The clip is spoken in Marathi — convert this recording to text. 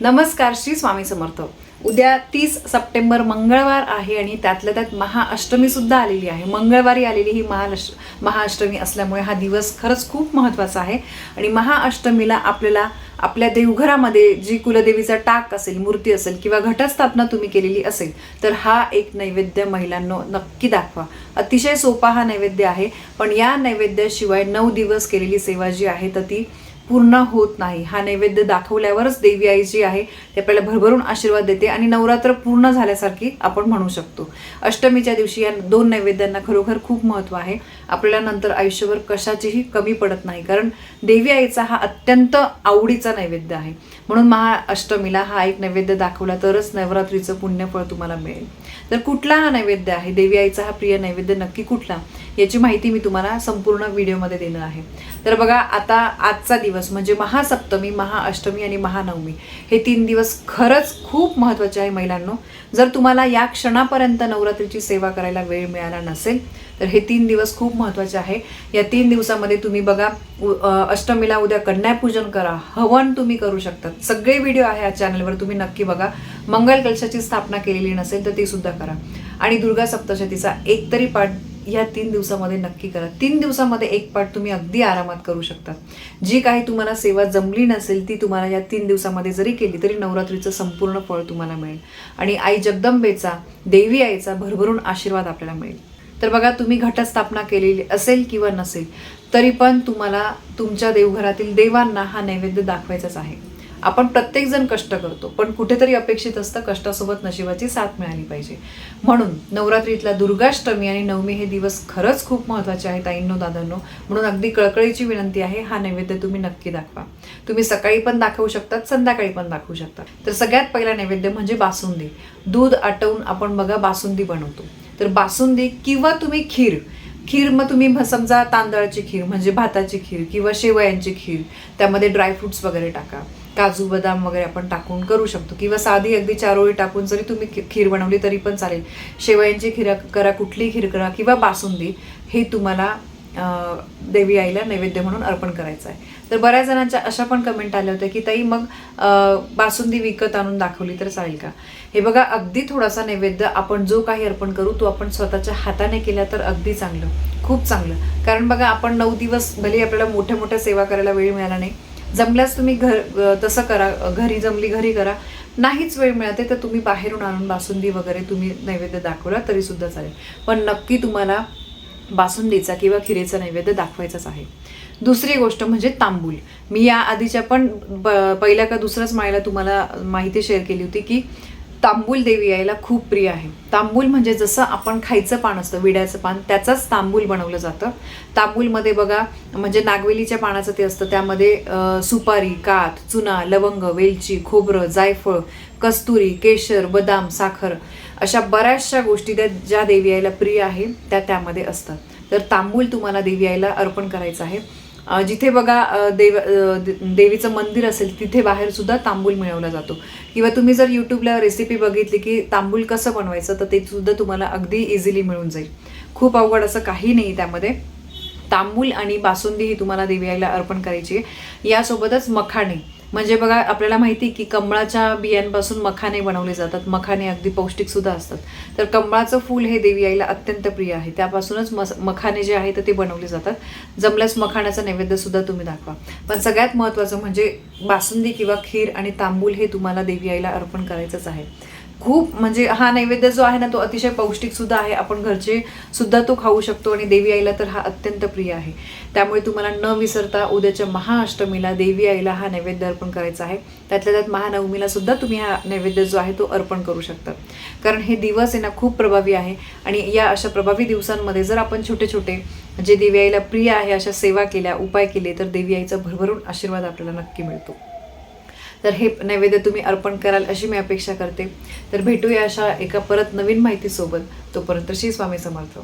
नमस्कार श्री स्वामी समर्थ. उद्या तीस सप्टेंबर मंगळवार आहे आणि त्यातल्या त्यात महाअष्टमी सुद्धा आलेली आहे. मंगळवारी आलेली ही महालश महाअष्टमी असल्यामुळे हा दिवस खरंच खूप महत्त्वाचा आहे. आणि महाअष्टमीला आपल्याला आपल्या देवघरामध्ये जी कुलदेवीचा टाक असेल मूर्ती असेल किंवा घटस्थापना तुम्ही केलेली असेल तर हा एक नैवेद्य महिलांनो नक्की दाखवा. अतिशय सोपा हा नैवेद्य आहे पण या नैवेद्याशिवाय नऊ दिवस केलेली सेवा जी आहे तर ती पूर्ण होत नाही. हा नैवेद्य दाखवल्यावरच देवी आई जी आहे ते आपल्याला भरभरून आशीर्वाद देते आणि नवरात्र पूर्ण झाल्यासारखी आपण म्हणू शकतो. अष्टमीच्या दिवशी या दोन नैवेद्यांना खरोखर खूप महत्त्व आहे. आपल्याला नंतर आयुष्यभर कशाचीही कमी पडत नाही. कारण देवी आईचा हा अत्यंत आवडीचा नैवेद्य आहे. म्हणून महाअष्टमीला हा एक नैवेद्य दाखवला तरच नवरात्रीचं पुण्यफळ तुम्हाला मिळेल. तर कुठला हा नैवेद्य आहे? देवी आईचा हा प्रिय नैवेद्य नक्की कुठला? याची माहिती मी तुम्हाला संपूर्ण व्हिडिओमध्ये देणार आहे. तर बघा आता आजचा दिवस म्हणजे महासप्तमी महाअष्टमी आणि महानवमी हे तीन दिवस खरंच खूप महत्त्वाचे आहे महिलांनो. जर तुम्हाला या क्षणापर्यंत नवरात्रीची सेवा करायला वेळ मिळाला नसेल तर हे तीन दिवस खूप महत्त्वाचे आहे. या तीन दिवसामध्ये तुम्ही बघा अष्टमीला उद्या कन्यापूजन करा. हवन तुम्ही करू शकता. सगळे व्हिडिओ आहे या चॅनलवर तुम्ही नक्की बघा. मंगल कलशाची स्थापना केलेली नसेल तर ती सुद्धा करा. आणि दुर्गा सप्तशतीचा एक तरी पाठ या तीन दिवसामध्ये नक्की करा. तीन दिवसामध्ये एक पाठ तुम्ही अगदी आरामात करू शकता. जी काही तुम्हाला सेवा जमली नसेल ती तुम्हाला या तीन दिवसामध्ये जरी केली तरी नवरात्रीचं संपूर्ण फळ तुम्हाला मिळेल. आणि आई जगदंबेचा देवी आईचा भरभरून आशीर्वाद आपल्याला मिळेल. तर बघा तुम्ही घटस्थापना केलेली असेल किंवा नसेल तरी पण तुम्हाला तुमच्या देवघरातील देवांना हा नैवेद्य दाखवायचाच आहे. आपण प्रत्येकजण कष्ट करतो पण कुठेतरी अपेक्षित असतं कष्टासोबत नशिबाची साथ मिळाली पाहिजे. म्हणून नवरात्रीतला दुर्गाष्टमी आणि नवमी हे दिवस खरंच खूप महत्त्वाचे आहेत ताईंनो दादांनो. म्हणून अगदी कळकळीची विनंती आहे हा नैवेद्य तुम्ही नक्की दाखवा. तुम्ही सकाळी पण दाखवू शकतात संध्याकाळी पण दाखवू शकतात. तर सगळ्यात पहिला नैवेद्य म्हणजे बासुंदी. दूध आटवून आपण बघा बासुंदी बनवतो. तर बासुंदी किंवा तुम्ही खीर. खीर मग तुम्ही भ- समजा तांदळाची खीर म्हणजे भाताची खीर किंवा शेवयांची खीर त्यामध्ये ड्रायफ्रुट्स वगैरे टाका. काजू बदाम वगैरे आपण टाकून करू शकतो. किंवा साधी अगदी चारोळी टाकून जरी तुम्ही खी- खीर बनवली तरी पण चालेल. शेवयांची खीर करा कुठली खीर करा किंवा बासुंदी हे तुम्हाला देवी आईला नैवेद्य म्हणून अर्पण करायचं आहे. तर बऱ्याच जणांच्या अशा पण कमेंट आल्या होत्या की ताई मग बासुंदी विकत आणून दाखवली तर चालेल का? हे बघा अगदी थोडासा नैवेद्य आपण जो काही अर्पण करू तो आपण स्वतःच्या हाताने केला तर अगदी चांगलं खूप चांगलं. कारण बघा आपण नऊ दिवस भले आपल्याला मोठ्या मोठ्या सेवा करायला वेळ मिळाला नाही जमल्यास तुम्ही घर तसं करा घरी जमली घरी करा. नाहीच वेळ मिळते तर तुम्ही बाहेरून आणून बासुंदी वगैरे तुम्ही नैवेद्य दाखवला तरी सुद्धा चालेल. पण नक्की तुम्हाला बासुंदीचा किंवा खिरेचा नैवेद्य दाखवायचाच आहे. दुसरी गोष्ट म्हणजे तांबूल. मी या आधीच्या पण पहिल्या का दुसऱ्याच माळ्याला तुम्हाला माहिती शेअर केली होती की तांबूल देवी यायला खूप प्रिय आहे. तांबूल म्हणजे जसं आपण खायचं पान असतं विड्याचं पान त्याचंच तांबूल बनवलं जातं. तांबूलमध्ये बघा म्हणजे नागवेलीच्या पानाचं ते असतं त्यामध्ये सुपारी कात चुना लवंग वेलची खोबरं जायफळ कस्तुरी केशर बदाम साखर अशा बऱ्याचशा गोष्टी त्या ज्या देवी आईला प्रिय आहे त्या त्यामध्ये असतात. तर तांबूल तुम्हाला देवी आईला अर्पण करायचं आहे. जिथे बघा देव देवीचं मंदिर असेल तिथे बाहेर सुद्धा तांबूल मिळवला जातो. किंवा तुम्ही जर यूट्यूबला रेसिपी बघितली की तांबूल कसं बनवायचं तर ते सुद्धा तुम्हाला अगदी इझिली मिळून जाईल. खूप अवघड असं काही नाही त्यामध्ये. तांबूल आणि बासुंदी ही तुम्हाला देवी आईला अर्पण करायची आहे. यासोबतच मखाणे. म्हणजे बघा आपल्याला माहिती की कमळाच्या बियांपासून मखाने बनवले जातात. मखाने अगदी पौष्टिक सुद्धा असतात. तर कमळाचं फूल हे देवी आईला अत्यंत प्रिय आहे. त्यापासूनच मस मखाने जे आहे तर ते बनवले जातात. जमल्यास मखाण्याचा नैवेद्य सुद्धा तुम्ही दाखवा. पण सगळ्यात महत्त्वाचं म्हणजे बासुंदी किंवा खीर आणि तांबूल हे तुम्हाला देवी आईला अर्पण करायचंच आहे. खूप म्हणजे हा नैवेद्य जो आहे ना तो अतिशय पौष्टिक सुद्धा आहे. आपण घरचे सुद्धा तो खाऊ शकतो आणि देवी आईला तर हा अत्यंत प्रिय आहे. त्यामुळे तुम्हाला न विसरता उद्याच्या महाअष्टमीला देवी आईला हा नैवेद्य अर्पण करायचा आहे. त्यातल्या त्यात महानवमीला सुद्धा तुम्ही हा नैवेद्य जो आहे तो अर्पण करू शकता. कारण हे दिवस आहे ना खूप प्रभावी आहे. आणि या अशा प्रभावी दिवसांमध्ये जर आपण छोटे छोटे जे देवी आईला प्रिय आहे अशा सेवा केल्या उपाय केले तर देवी आईचा भरभरून आशीर्वाद आपल्याला नक्की मिळतो. तर हे नैवेद्य तुम्ही अर्पण कराल अशी मी अपेक्षा करते. तर भेटूया अशा एका परत नवीन माहितीसोबत. तोपर्यंत श्री स्वामी समर्थ.